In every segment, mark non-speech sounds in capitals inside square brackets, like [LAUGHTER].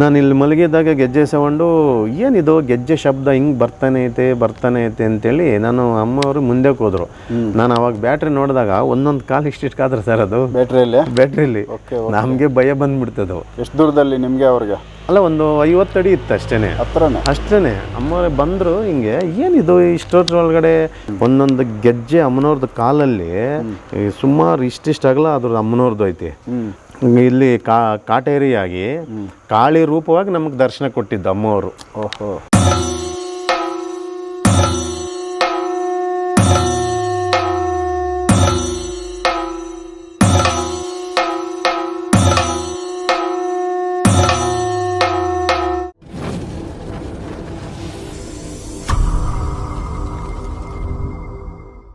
ನಾನು ಇಲ್ಲಿ ಮಲಗಿದ್ದಾಗ ಗೆಜ್ಜೆ ಸೌಂಡು ಏನಿದು? ಗೆಜ್ಜೆ ಶಬ್ದ ಹಿಂಗೆ ಬರ್ತಾನೆ ಐತೆ ಬರ್ತಾನೆ ಐತೆ ಅಂತೇಳಿ ನಾನು ಅಮ್ಮವರು ಮುಂದೆ ಹೋದ್ರು. ನಾನು ಅವಾಗ ಬ್ಯಾಟ್ರಿ ನೋಡಿದಾಗ ಒಂದೊಂದು ಕಾಲು ಇಷ್ಟಿಷ್ಟು ಕಾದ್ರೆ ಸರ್ ಅದು. ಬ್ಯಾಟ್ರಿಯಲ್ಲಿ? ಬ್ಯಾಟ್ರಿಯಲ್ಲಿ. ಓಕೆ ನಮಗೆ ಭಯ ಬಂದ್ಬಿಡ್ತದು ಎಷ್ಟು ದೂರದಲ್ಲಿ ನಿಮಗೆ ಅವ್ರಿಗೆ? ಅಲ್ಲ ಒಂದು ಐವತ್ತು ಅಡಿ ಇತ್ತು ಅಷ್ಟೇನೆ. ಹತ್ರನೇ? ಅಷ್ಟೇ ಅಮ್ಮ ಬಂದರು ಹಿಂಗೆ ಏನಿದು? ಇಷ್ಟೊತ್ತರೊಳಗಡೆ ಒಂದೊಂದು ಗೆಜ್ಜೆ ಅಮ್ಮನವ್ರದ್ದು ಕಾಲಲ್ಲಿ ಸುಮಾರು ಇಷ್ಟಿಷ್ಟು ಅಗಲ ಅದ್ರ ಅಮ್ಮನವ್ರದ್ದು ಐತಿ. ಇಲ್ಲಿ ಕಾ ಕಾಟೇರಿಯಾಗಿ ಕಾಳಿ ರೂಪವಾಗಿ ನಮಗೆ ದರ್ಶನ ಕೊಟ್ಟಿದ್ದು ಅಮ್ಮವರು ಓಹೋ.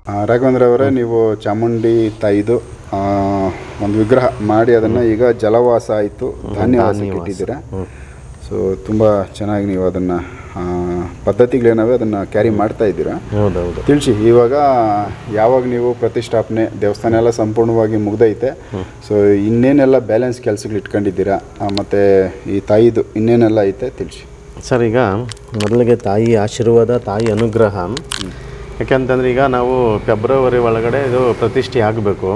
ಆ, ರಾಘವೇಂದ್ರ ಅವರೇ ನೀವು ಚಾಮುಂಡಿ ತಾಯಿದು ಆ, ಒಂದು ವಿಗ್ರಹ ಮಾಡಿ ಅದನ್ನು ಈಗ ಜಲವಾಸ ಆಯಿತು. ಧಾನ್ಯವಾಸಕ್ಕೆ ಇಟ್ಟಿದ್ದೀರಾ? ಸೊ ತುಂಬ ಚೆನ್ನಾಗಿ ನೀವು ಅದನ್ನು ಪದ್ಧತಿಗಳೇನವೆ ಅದನ್ನು ಕ್ಯಾರಿ ಮಾಡ್ತಾ ಇದ್ದೀರಾ? ಹೌದೌದು. ತಿಳಿಸಿ ಇವಾಗ ಯಾವಾಗ ನೀವು ಪ್ರತಿಷ್ಠಾಪನೆ ದೇವಸ್ಥಾನ ಎಲ್ಲ ಸಂಪೂರ್ಣವಾಗಿ ಮುಗ್ದೈತೆ ಸೊ ಇನ್ನೇನೆಲ್ಲ ಬ್ಯಾಲೆನ್ಸ್ ಕೆಲಸಗಳು ಇಟ್ಕೊಂಡಿದ್ದೀರಾ? ಮತ್ತು ಮತ್ತೆ ಈ ತಾಯಿದು ಇನ್ನೇನೆಲ್ಲ ಐತೆ ತಿಳಿಸಿ. ಸರ್ ಈಗ ಮೊದಲಿಗೆ ತಾಯಿ ಆಶೀರ್ವಾದ ತಾಯಿ ಅನುಗ್ರಹ. ಯಾಕೆಂತಂದ್ರೆ ಈಗ ನಾವು ಫೆಬ್ರವರಿ ಒಳಗಡೆ ಇದು ಪ್ರತಿಷ್ಠೆ ಆಗಬೇಕು.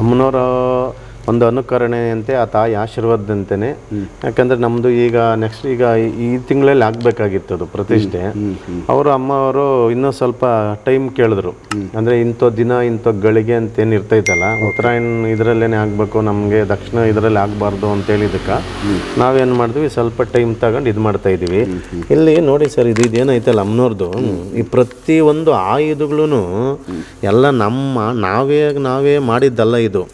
ಅಮ್ಮನವರ ಒಂದು ಅನುಕರಣೆಯಂತೆ ಆ ತಾಯಿ ಆಶೀರ್ವಾದದಂತೆಯೇ ಯಾಕಂದ್ರೆ ನಮ್ಮದು ಈಗ ನೆಕ್ಸ್ಟ್ ಈಗ ಈ- ತಿಂಗಳಲ್ಲಿ ಆಗಬೇಕಾಗಿತ್ತು ಅದು ಪ್ರತಿಷ್ಠೆ. ಅವರು ಅಮ್ಮ ಅವರು ಇನ್ನೂ ಸ್ವಲ್ಪ ಟೈಮ್ ಕೇಳಿದ್ರು. ಅಂದರೆ ಇಂಥ ದಿನ ಇಂಥ ಗಳಿಗೆ ಅಂತ ಏನು ಇರ್ತೈತಲ್ಲ ಉತ್ತರಾಯಣ ಇದರಲ್ಲೇನೆ ಆಗಬೇಕು ನಮಗೆ ದಕ್ಷಿಣ ಇದರಲ್ಲಿ ಆಗಬಾರ್ದು ಅಂತ ಹೇಳಿದಕ್ಕೆ ನಾವೇನು ಮಾಡಿದ್ವಿ ಸ್ವಲ್ಪ ಟೈಮ್ ತಗೊಂಡು ಇದು ಮಾಡ್ತಾ ಇದ್ದೀವಿ. ಇಲ್ಲಿ ನೋಡಿ ಸರ್ ಇದು ಇದೇನೈತಲ್ಲ ಅಮ್ಮನವ್ರದ್ದು ಈ ಪ್ರತಿ ಒಂದು ಆಯುಧಗಳು ಎಲ್ಲ ನಮ್ಮ ನಾವೇ ನಾವೇ ಮಾಡಿದ್ದಲ್ಲ ಇದು.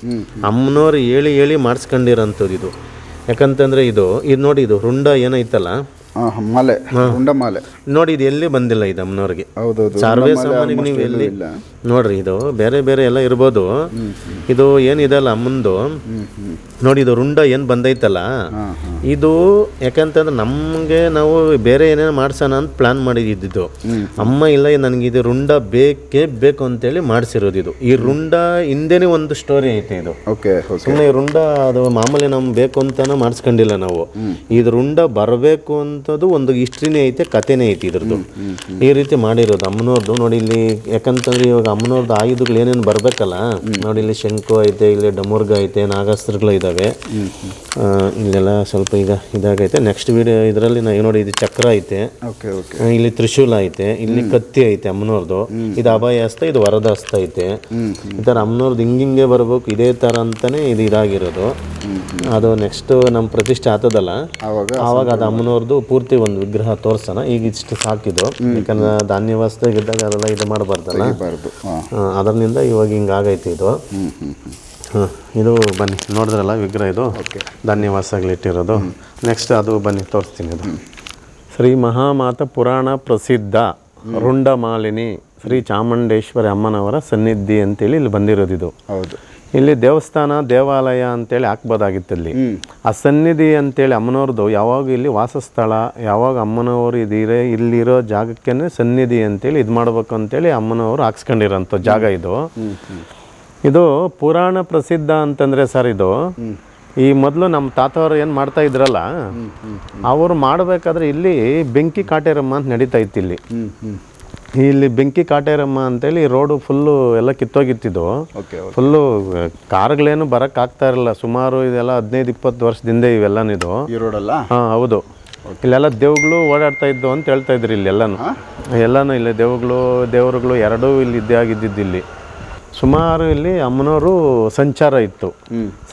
ಅಮ್ಮನವ್ರು ಹೇಳಿ ಹೇಳಿ ಮಾಡಿಸ್ಕೊಂಡಿರೋಂಥದ್ದು ಇದು. ಯಾಕಂತಂದ್ರೆ ಇದು ಇದು ನೋಡಿ ಇದು ರುಂಡ ಏನೈತಲ್ಲ? ಮಾಲೆ ಉಂಡ ಮಾಲೆ. ನೋಡಿ ಇದು ಎಲ್ಲಿ ಬಂದಿಲ್ಲ ಇದು ಅಮ್ಮನವ್ರಿಗೆ. ಸಾರ್ವೇ almost ನೀವು ಎಲ್ಲೂ ಎಲ್ಲಿ ನೋಡ್ರಿ ಇದು ಬೇರೆ ಬೇರೆ ಎಲ್ಲ ಇರ್ಬೋದು. ಇದು ಏನಿದೆ ಅಲ್ಲ ಅಮ್ಮಂದು? ನೋಡಿ ಇದು ರುಂಡ ಏನು ಬಂದೈತಲ್ಲ? ಇದು ಯಾಕಂತಂದ್ರೆ ನಮಗೆ ನಾವು ಬೇರೆ ಏನೇನು ಮಾಡ್ಸೋಣ ಅಂತ ಪ್ಲಾನ್ ಮಾಡಿದ್ದು ಅಮ್ಮ ಇಲ್ಲ ನನಗೆ ಇದು ರುಂಡ ಬೇಕೇ ಬೇಕು ಅಂತೇಳಿ ಮಾಡಿಸಿರೋದು ಇದು. ಈ ರುಂಡ ಹಿಂದೆನೇ ಒಂದು ಸ್ಟೋರಿ ಐತೆ ಇದು. ಓಕೆ ಸುಮ್ಮನೆ ಸುಮ್ಮನೆ ರುಂಡ ಅದು ಮಾಮೂಲಿ ನಮ್ಗೆ ಬೇಕು ಅಂತಾನೆ ಮಾಡಿಸ್ಕೊಂಡಿಲ್ಲ ನಾವು. ಇದು ರುಂಡ ಬರಬೇಕು ಅಂತದ್ದು ಒಂದು ಹಿಸ್ಟ್ರಿನೇ ಐತೆ ಕಥೆನೇ ಐತಿ ಇದ್ರದ್ದು. ಈ ರೀತಿ ಮಾಡಿರೋದು ಅಮ್ಮನವ್ರದ್ದು ನೋಡಿ ಇಲ್ಲಿ ಯಾಕಂತಂದ್ರೆ ಇವಾಗ ಅಮ್ಮನವ್ರದ್ದು ಆಯುಧಗಳು ಏನೇನು ಬರಬೇಕಲ್ಲ? ನೋಡಿ ಇಲ್ಲಿ ಶಂಕು ಐತೆ ಇಲ್ಲಿ ಡಮುರ್ಗ ಐತೆ ನಾಗಾಸ್ತ್ರಗಳು ಇದ್ದಾವೆ ಇಲ್ಲೆಲ್ಲ ಸ್ವಲ್ಪ ಈಗ ಇದಾಗೈತೆ. ನೆಕ್ಸ್ಟ್ ವೀಡಿಯೋ ಇದರಲ್ಲಿ ನಾವು ನೋಡಿ ಇದು ಚಕ್ರ ಐತೆ. ಇಲ್ಲಿ ತ್ರಿಶೂಲ ಐತೆ ಇಲ್ಲಿ ಕತ್ತಿ ಐತೆ ಅಮ್ಮನವ್ರದ್ದು ಇದು ಅಭಯ ಹಸ್ತ ಇದು ವರದ ಹಸ್ತ ಐತೆ ಈ ಥರ ಅಮ್ಮನವ್ರದ್ದು ಹಿಂಗಿಂಗೆ ಬರ್ಬೇಕು ಇದೇ ಥರ ಅಂತಾನೆ ಇದು ಇದಾಗಿರೋದು. ಅದು ನೆಕ್ಸ್ಟ್ ನಮ್ಮ ಪ್ರತಿಷ್ಠೆ ಆತದಲ್ಲ? ಅವಾಗ ಅದ ಅಮ್ಮನವ್ರದ್ದು ಪೂರ್ತಿ ಒಂದು ವಿಗ್ರಹ ತೋರ್ಸೋಣ. ಈಗ ಇಷ್ಟು ಸಾಕಿದು ಯಾಕಂದ್ರೆ ಧಾನ್ಯ ವಸ್ತಾಗಿದ್ದಾಗ ಅದೆಲ್ಲ ಇದು ಮಾಡಬಾರ್ದಲ್ಲ? ಬಾರ್ದು ಅದರಿಂದ ಇವಾಗ ಹಿಂಗಾಗೈತೆ ಇದು. ಹಾಂ ಇದು ಬನ್ನಿ ನೋಡಿದ್ರಲ್ಲ ವಿಗ್ರಹ ಇದು? ಧಾನ್ಯವಾಸಗಳಿಟ್ಟಿರೋದು ನೆಕ್ಸ್ಟ್ ಅದು ಬನ್ನಿ ತೋರಿಸ್ತೀನಿ ಅದು. ಶ್ರೀ ಮಹಾಮಾತ ಪುರಾಣ ಪ್ರಸಿದ್ಧ ರುಂಡಮಾಲಿನಿ ಶ್ರೀ ಚಾಮುಂಡೇಶ್ವರಿ ಅಮ್ಮನವರ ಸನ್ನಿಧಿ ಅಂತೇಳಿ ಇಲ್ಲಿ ಬಂದಿರೋದು ಇದು. ಹೌದು. ಇಲ್ಲಿ ದೇವಸ್ಥಾನ ದೇವಾಲಯ ಅಂತೇಳಿ ಹಾಕ್ಬೋದಾಗಿತ್ತು ಇಲ್ಲಿ. ಆ ಸನ್ನಿಧಿ ಅಂತೇಳಿ ಅಮ್ಮನವ್ರದ್ದು ಯಾವಾಗ ಇಲ್ಲಿ ವಾಸಸ್ಥಳ ಯಾವಾಗ ಅಮ್ಮನವರು ಇದಿರೆ ಇಲ್ಲಿರೋ ಜಾಗಕ್ಕೆ ಸನ್ನಿಧಿ ಅಂತೇಳಿ ಇದು ಮಾಡ್ಬೇಕು ಅಂತೇಳಿ ಅಮ್ಮನವರು ಹಾಕ್ಸ್ಕೊಂಡಿರೋಂಥ ಜಾಗ ಇದು. ಇದು ಪುರಾಣ ಪ್ರಸಿದ್ಧ ಅಂತಂದ್ರೆ ಸರ್ ಇದು. ಈ ಮೊದಲು ನಮ್ಮ ತಾತವರು ಏನು ಮಾಡ್ತಾ ಇದ್ರಲ್ಲ ಅವರು ಮಾಡಬೇಕಾದ್ರೆ ಇಲ್ಲಿ ಬೆಂಕಿ ಕಾಟೇರಮ್ಮ ಅಂತ ನಡೀತಾ ಇತ್ತು ಇಲ್ಲಿ. ಇಲ್ಲಿ ಬೆಂಕಿ ಕಾಟೇರಮ್ಮ ಅಂತೇಳಿ ರೋಡು ಫುಲ್ಲು ಎಲ್ಲ ಕಿತ್ತೋಗಿತ್ತಿದ್ದು. ಫುಲ್ಲು ಕಾರ್ಗಳೇನು ಬರಕ್ ಆಗ್ತಾ ಇರಲಿಲ್ಲ. ಸುಮಾರು ಇದೆಲ್ಲ ಹದಿನೈದು ಇಪ್ಪತ್ತು ವರ್ಷದಿಂದ ಇವೆಲ್ಲನಿದು ಹಾಂ ಹೌದು. ಇಲ್ಲೆಲ್ಲ ದೇವ್ಗಳು ಓಡಾಡ್ತಾ ಇದ್ದು ಅಂತ ಹೇಳ್ತಾ ಇದ್ರು ಇಲ್ಲಿ ಎಲ್ಲಾನು ಎಲ್ಲಾನು ಇಲ್ಲಿ ದೇವ್ಗಳು ದೇವರುಗಳು ಎರಡೂ ಇಲ್ಲಿ ಇದ್ದೇ ಆಗಿದ್ದಿದ್ದು ಇಲ್ಲಿ. ಸುಮಾರು ಇಲ್ಲಿ ಅಮ್ಮನವರು ಸಂಚಾರ ಇತ್ತು.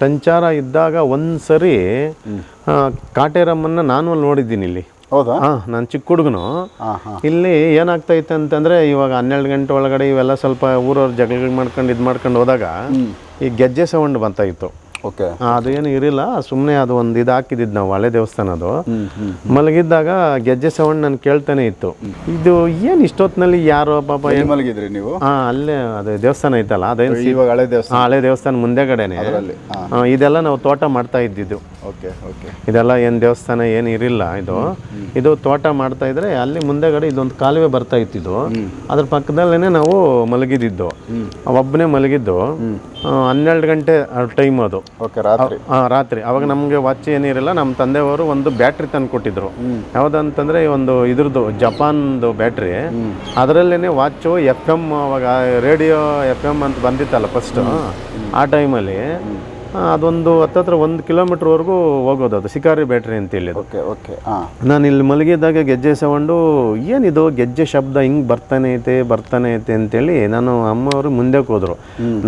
ಸಂಚಾರ ಇದ್ದಾಗ ಒಂದ್ಸರಿ ಕಾಟೇರಮ್ಮನ್ನ ನಾನು ಅಲ್ಲಿ ನೋಡಿದ್ದೀನಿ ಇಲ್ಲಿ. ಹೌದಾ? ಹಾಂ ನಾನು ಚಿಕ್ಕ ಹುಡುಗನು. ಇಲ್ಲಿ ಏನಾಗ್ತಾ ಏನಾಗ್ತೈತೆ ಅಂತಂದ್ರೆ ಇವಾಗ ಹನ್ನೆರಡು ಗಂಟೆ ಒಳಗಡೆ ಇವೆಲ್ಲ ಸ್ವಲ್ಪ ಊರವ್ರ ಜಗಳ ಮಾಡ್ಕೊಂಡು ಇದು ಮಾಡ್ಕೊಂಡು ಹೋದಾಗ ಈ ಗೆಜ್ಜೆ ಸೌಂಡ್ ಬಂತಾ ಇತ್ತು. ಓಕೆ. ಅದು ಏನು ಇರಲಿಲ್ಲ. ಸುಮ್ಮನೆ ಅದು ಒಂದು ಇದು ಹಾಕಿದ್ದು ನಾವು ಹಳೆ ದೇವಸ್ಥಾನ ಅದು. ಮಲಗಿದ್ದಾಗ ಗೆಜ್ಜೆ ಸೌಂಡ್ ನಾನು ಕೇಳ್ತಾನೆ ಇತ್ತು. ಇದು ಏನು ಇಷ್ಟೊತ್ತಿನಲ್ಲಿ ಯಾರೋ ಪಾಪ ಏನು ಮಲಗಿದ್ರಿ ನೀವು? ಹಾಂ ಅಲ್ಲೇ ಅದು ದೇವಸ್ಥಾನ ಐತಲ್ಲ ಅದೇನು ಇವಾಗ ಹಳೆ ದೇವಸ್ಥಾನ. ಹಳೆ ದೇವಸ್ಥಾನ ಮುಂದೆಗಡೆನೆ ಇದೆಲ್ಲ ನಾವು ತೋಟ ಮಾಡ್ತಾ ಇದ್ದಿದ್ದು. Okay okay. ಇದೆಲ್ಲ ಏನು ದೇವಸ್ಥಾನ ಏನು ಇರಿಲ್ಲ ಇದು. ಇದು ತೋಟ ಮಾಡ್ತಾ ಇದ್ರೆ ಅಲ್ಲಿ ಮುಂದೆಗಡೆ ಇದೊಂದು ಕಾಲುವೆ ಬರ್ತಾ ಇತ್ತಿದ್ದು ಅದ್ರ ಪಕ್ಕದಲ್ಲೇನೆ ನಾವು ಮಲಗಿದ್ದು ಒಬ್ಬನೇ ಮಲಗಿದ್ದು. ಹನ್ನೆರಡು ಗಂಟೆ ಟೈಮ್ ಅದು. ಓಕೆ ರಾತ್ರಿ. ರಾತ್ರಿ. ಅವಾಗ ನಮಗೆ ವಾಚ್ ಏನಿರಲ್ಲ ನಮ್ಮ ತಂದೆಯವರು ಒಂದು ಬ್ಯಾಟ್ರಿ ತಂದು ಕೊಟ್ಟಿದ್ರು. ಯಾವ್ದಂತಂದ್ರೆ ಈ ಒಂದು ಇದ್ರದ್ದು ಜಪಾನ್ದು ಬ್ಯಾಟ್ರಿ. ಅದರಲ್ಲೇನೆ ವಾಚು ಎಫ್ ಎಂ ಅವಾಗ ರೇಡಿಯೋ ಎಫ್ ಎಂ ಅಂತ ಬಂದಿತ್ತಲ್ಲ ಫಸ್ಟ್ ಆ ಟೈಮಲ್ಲಿ ಅದೊಂದು ಹತ್ತತ್ರ ಒಂದು ಕಿಲೋಮೀಟ್ರ್ವರೆಗೂ ಹೋಗೋದು ಅದು. ಶಿಕಾರಿ ಬ್ಯಾಟ್ರಿ ಅಂತ ಹೇಳಿದ್ದು. ಓಕೆ ಓಕೆ ನಾನು ಇಲ್ಲಿ ಮಲಗಿದಾಗ ಗೆಜ್ಜೆ ಸೌಂಡು ಏನಿದು ಗೆಜ್ಜೆ ಶಬ್ದ ಹಿಂಗೆ ಬರ್ತಾನೆ ಐತೆ ಬರ್ತಾನೆ ಐತೆ ಅಂತೇಳಿ ನಾನು ಅಮ್ಮವರು ಮುಂದೆ ಹೋದ್ರು.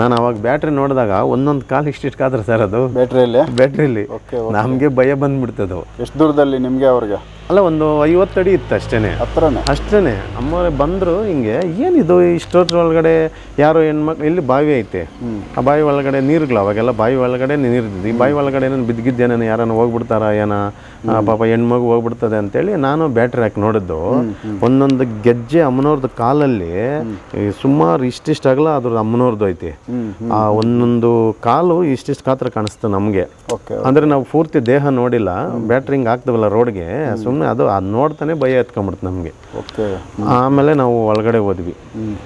ನಾನು ಅವಾಗ ಬ್ಯಾಟ್ರಿ ನೋಡಿದಾಗ ಒಂದೊಂದು ಕಾಲು ಇಷ್ಟಿಷ್ಟು ಕಾದ್ರೆ ಸರ್ ಅದು. ಬ್ಯಾಟ್ರಿಯಲ್ಲಿ? ಬ್ಯಾಟ್ರಿಲಿ ಓಕೆ ನಮಗೆ ಭಯ ಬಂದ್ಬಿಡ್ತದೆ ಎಷ್ಟು ದೂರದಲ್ಲಿ ನಿಮಗೆ ಅವ್ರಿಗೆ? ಅಲ್ಲ ಒಂದು ಐವತ್ತಡಿ ಇತ್ತು ಅಷ್ಟೇನೆ. ಹತ್ರನೇ. ಅಷ್ಟೇ ಅಮ್ಮ ಬಂದರು ಹಿಂಗೆ ಏನಿದು ಇಷ್ಟೊತ್ತರೊಳಗಡೆ ಯಾರೋ ಹೆಣ್ಮಕ್ಳು ಇಲ್ಲಿ ಬಾವಿ ಐತೆ. ಆ ಬಾವಿ ಒಳಗಡೆ ನೀರುಗಳು ಅವಾಗೆಲ್ಲ ಬಾವಿ ಒಳಗಡೆ ನೀರಿದ್ದು ಈ ಬಾವಿ ಒಳಗಡೆ ನಾನು ಬಿದ್ದಿದ್ದೇನೇನು ಯಾರನ್ನು ಹೋಗ್ಬಿಡ್ತಾರ ಏನ? ಪಾಪ ಹೆಣ್ಮಗು ಹೋಗ್ಬಿಡ್ತದೆ ಅಂತೇಳಿ ನಾನು ಬ್ಯಾಟ್ರಿ ಹಾಕಿ ನೋಡಿದ್ದು. ಒಂದೊಂದು ಗೆಜ್ಜೆ ಅಮ್ಮನವ್ರದ್ದು ಕಾಲಲ್ಲಿ ಸುಮಾರು ಇಷ್ಟಿಷ್ಟು ಅಗಲ ಅದ್ರ ಅಮ್ಮನವ್ರದ್ದು ಐತಿ. ಆ ಒಂದೊಂದು ಕಾಲು ಇಷ್ಟಿಷ್ಟು ಕಾತ್ರ ಕಾಣಿಸ್ತು ನಮಗೆ. ಅಂದರೆ ನಾವು ಪೂರ್ತಿ ದೇಹ ನೋಡಿಲ್ಲ ಬ್ಯಾಟ್ರಿ ಹಿಂಗೆ ಹಾಕ್ತವಲ್ಲ ರೋಡ್ಗೆ ಸುಮ್ಮನೆ ಅದು ಅದು ನೋಡ್ತಾನೆ ಭಯ ಎತ್ಕೊಂಬಿಡ್ತು ನಮಗೆ. ಓಕೆ. ಆಮೇಲೆ ನಾವು ಒಳಗಡೆ ಹೋದ್ವಿ.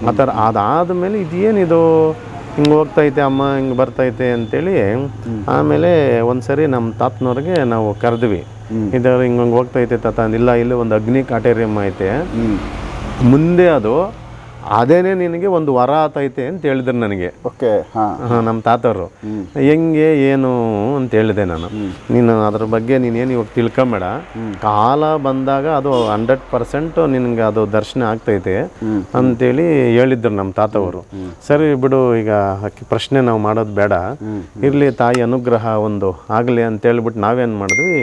ಆ ಥರ ಅದಾದಮೇಲೆ ಇದೇನಿದು ಹಿಂಗೆ ಹೋಗ್ತೈತೆ ಅಮ್ಮ ಹಿಂಗೆ ಬರ್ತೈತೆ ಅಂತೇಳಿ ಆಮೇಲೆ ಒಂದ್ಸರಿ ನಮ್ಮ ತಾತನವ್ರಿಗೆ ನಾವು ಕರೆದ್ವಿ. ಇದ್ರ ಹಿಂಗೆ ಹಿಂಗೆ ಹೋಗ್ತೈತೆ ತಾತ ಇಲ್ಲ ಇಲ್ಲಿ ಒಂದು ಅಗ್ನಿ ಕಾಟೇರಿಯಮ್ಮ ಐತೆ. ಮುಂದೆ ಅದು ಅದೇನೇ ನಿನಗೆ ಒಂದು ವರ ಆತೈತೆ ಅಂತ ಹೇಳಿದ್ರು ನನಗೆ. ಓಕೆ ನಮ್ಮ ತಾತವರು. ಹೆಂಗೆ ಏನು ಅಂತ ಹೇಳಿದೆ ನಾನು. ನೀನು ಅದ್ರ ಬಗ್ಗೆ ನೀನೇನು ಇವಾಗ ತಿಳ್ಕೊಂಬೇಡ. ಕಾಲ ಬಂದಾಗ ಅದು ಹಂಡ್ರೆಡ್ ಪರ್ಸೆಂಟ್ ನಿನಗೆ ಅದು ದರ್ಶನ ಆಗ್ತೈತೆ ಅಂತೇಳಿ ಹೇಳಿದ್ರು ನಮ್ಮ ತಾತವರು. ಸರಿ ಬಿಡು ಈಗ ಪ್ರಶ್ನೆ ನಾವು ಮಾಡೋದು ಬೇಡ. ಇರಲಿ ತಾಯಿ ಅನುಗ್ರಹ ಒಂದು ಆಗಲಿ ಅಂತ ಹೇಳ್ಬಿಟ್ಟು ನಾವೇನು ಮಾಡಿದ್ವಿ?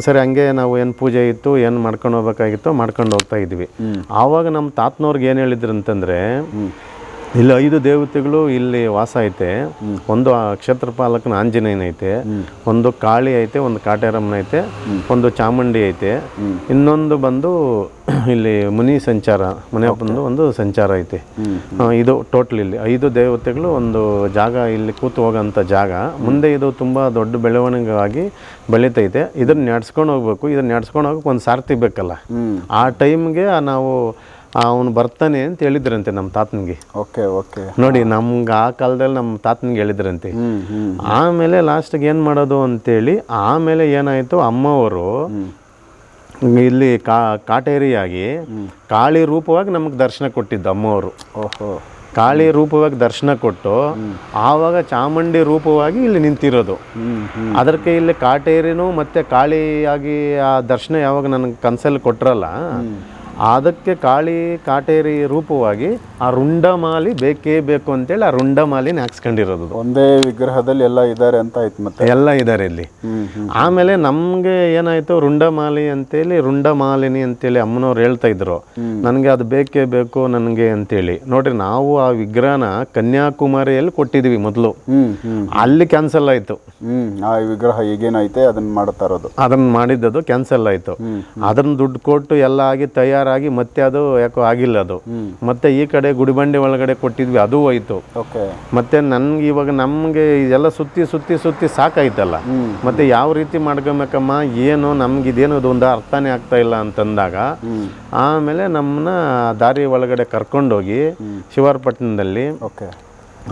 ಸರಿ ಹಂಗೆ ನಾವು ಏನು ಪೂಜೆ ಇತ್ತು ಏನು ಮಾಡ್ಕೊಂಡು ಹೋಗ್ಬೇಕಾಗಿತ್ತು ಮಾಡ್ಕೊಂಡು ಹೋಗ್ತಾ ಇದ್ವಿ. ಆವಾಗ ನಮ್ಮ ತಾತನವ್ರಿಗೆ ಏನು ಹೇಳಿದ್ರು ಅಂತಂದರೆ ಇಲ್ಲಿ ಐದು ದೇವತೆಗಳು ಇಲ್ಲಿ ವಾಸ ಐತೆ. ಒಂದು ಕ್ಷೇತ್ರಪಾಲಕನ ಆಂಜನೇಯನ ಐತೆ. ಒಂದು ಕಾಳಿ ಐತೆ ಒಂದು ಕಾಟೇರಮ್ಮನ ಐತೆ ಒಂದು ಚಾಮುಂಡಿ ಐತೆ. ಇನ್ನೊಂದು ಬಂದು [CLEARS THROAT] ಇಲ್ಲಿ ಮುನಿ ಸಂಚಾರ ಮುನಿಯಪ್ಪಂದು ಒಂದು ಸಂಚಾರ ಐತೆ. ಇದು ಟೋಟಲ್ ಇಲ್ಲಿ. ಐದು ದೇವತೆಗಳು ಒಂದು ಜಾಗ ಇಲ್ಲಿ ಕೂತು ಹೋಗೋಂಥ ಜಾಗ. ಮುಂದೆ ಇದು ತುಂಬ ದೊಡ್ಡ ಬೆಳವಣಿಗೆ ಆಗಿ ಬೆಳೀತೈತೆ ಇದನ್ನ ನಡ್ಸ್ಕೊಂಡು ಹೋಗ್ಬೇಕು. ಇದನ್ನ ನಡ್ಸ್ಕೊಂಡು ಹೋಗಕ್ಕೆ ಒಂದು ಸಾರ್ತಿ ಬೇಕಲ್ಲ. ಆ ಟೈಮ್ಗೆ ನಾವು ಅವನು ಬರ್ತಾನೆ ಅಂತ ಹೇಳಿದ್ರಂತೆ ನಮ್ಮ ತಾತನಿಗೆ. Okay okay. ನೋಡಿ ನಮ್ಗೆ ಆ ಕಾಲದಲ್ಲಿ ನಮ್ಮ ತಾತನಿಗೆ ಹೇಳಿದ್ರಂತೆ. ಆಮೇಲೆ ಲಾಸ್ಟಿಗೆ ಏನು ಮಾಡೋದು ಅಂತೇಳಿ ಆಮೇಲೆ ಏನಾಯಿತು ಅಮ್ಮವರು ಇಲ್ಲಿ ಕಾ ಕಾಟೇರಿಯಾಗಿ ಕಾಳಿ ರೂಪವಾಗಿ ನಮಗೆ ದರ್ಶನ ಕೊಟ್ಟಿದ್ದು ಅಮ್ಮವರು. ಓಹೋ. ಕಾಳಿ ರೂಪವಾಗಿ ದರ್ಶನ ಕೊಟ್ಟು ಆವಾಗ ಚಾಮುಂಡಿ ರೂಪವಾಗಿ ಇಲ್ಲಿ ನಿಂತಿರೋದು. ಅದಕ್ಕೆ ಇಲ್ಲಿ ಕಾಟೇರಿನೂ ಮತ್ತೆ ಕಾಳಿಯಾಗಿ ಆ ದರ್ಶನ ಯಾವಾಗ ನನಗೆ ಕನಸಲ್ಲಿ ಕೊಟ್ರಲ್ಲ ಅದಕ್ಕೆ ಕಾಳಿ ಕಾಟೇರಿ ರೂಪವಾಗಿ ಆ ರುಂಡಮಾಲಿ ಬೇಕೇ ಬೇಕು ಅಂತೇಳಿ ಆ ರುಂಡಮಾಲಿನ ಹಾಕ್ಸ್ಕೊಂಡಿರೋದು. ಒಂದೇ ವಿಗ್ರಹದಲ್ಲಿ ಎಲ್ಲ ಇದ್ದಾರೆ ಅಂತ ಆಯ್ತು ಮತ್ತೆ? ಎಲ್ಲ ಇದ್ದಾರೆ ಇಲ್ಲಿ. ಆಮೇಲೆ ನಮಗೆ ಏನಾಯ್ತು ರುಂಡಮಾಲಿ ಅಂತೇಳಿ ರುಂಡಮಾಲಿನಿ ಅಂತೇಳಿ ಅಮ್ಮನವ್ರು ಹೇಳ್ತಾ ಇದ್ರು. ನನಗೆ ಅದು ಬೇಕೇ ಬೇಕು ನನಗೆ ಅಂತೇಳಿ. ನೋಡ್ರಿ ನಾವು ಆ ವಿಗ್ರಹನ ಕನ್ಯಾಕುಮಾರಿಯಲ್ಲಿ ಕೊಟ್ಟಿದ್ವಿ ಮೊದಲು. ಅಲ್ಲಿ ಕ್ಯಾನ್ಸಲ್ ಆಯ್ತು. ಆ ವಿಗ್ರಹ ಈಗೇನಾಯ್ತೆ ಅದನ್ನ ಮಾಡ್ತಾ ಇರೋದು. ಅದನ್ನ ಮಾಡಿದ್ದದು ಕ್ಯಾನ್ಸಲ್ ಆಯ್ತು. ಅದನ್ನ ದುಡ್ಡು ಕೊಟ್ಟು ಎಲ್ಲ ಆಗಿ ತಯಾರಾಗಿ ಮತ್ತೆ ಅದು ಯಾಕೋ ಆಗಿಲ್ಲ ಅದು. ಮತ್ತೆ ಈ ಕಡೆ ಗುಡಿಬಂಡೆ ಒಳಗಡೆ ಕೊಟ್ಟಿದ್ವಿ ಅದು ಹೋಯ್ತು. ಮತ್ತೆ ನನ್ಗೆ ಇವಾಗ ನಮಗೆ ಇದೆಲ್ಲ ಸುತ್ತಿ ಸುತ್ತಿ ಸುತ್ತಿ ಸಾಕಾಯ್ತಲ್ಲ. ಮತ್ತೆ ಯಾವ ರೀತಿ ಮಾಡ್ಕೊಬೇಕಮ್ಮ ಏನು ನಮ್ಗೆ ಇದೇನು ಒಂದು ಅರ್ಥನೇ ಆಗ್ತಾ ಇಲ್ಲ ಅಂತಂದಾಗ ಆಮೇಲೆ ನಮ್ಮನ್ನ ದಾರಿ ಒಳಗಡೆ ಕರ್ಕೊಂಡೋಗಿ ಶಿವಾರಪಟ್ಟಣದಲ್ಲಿ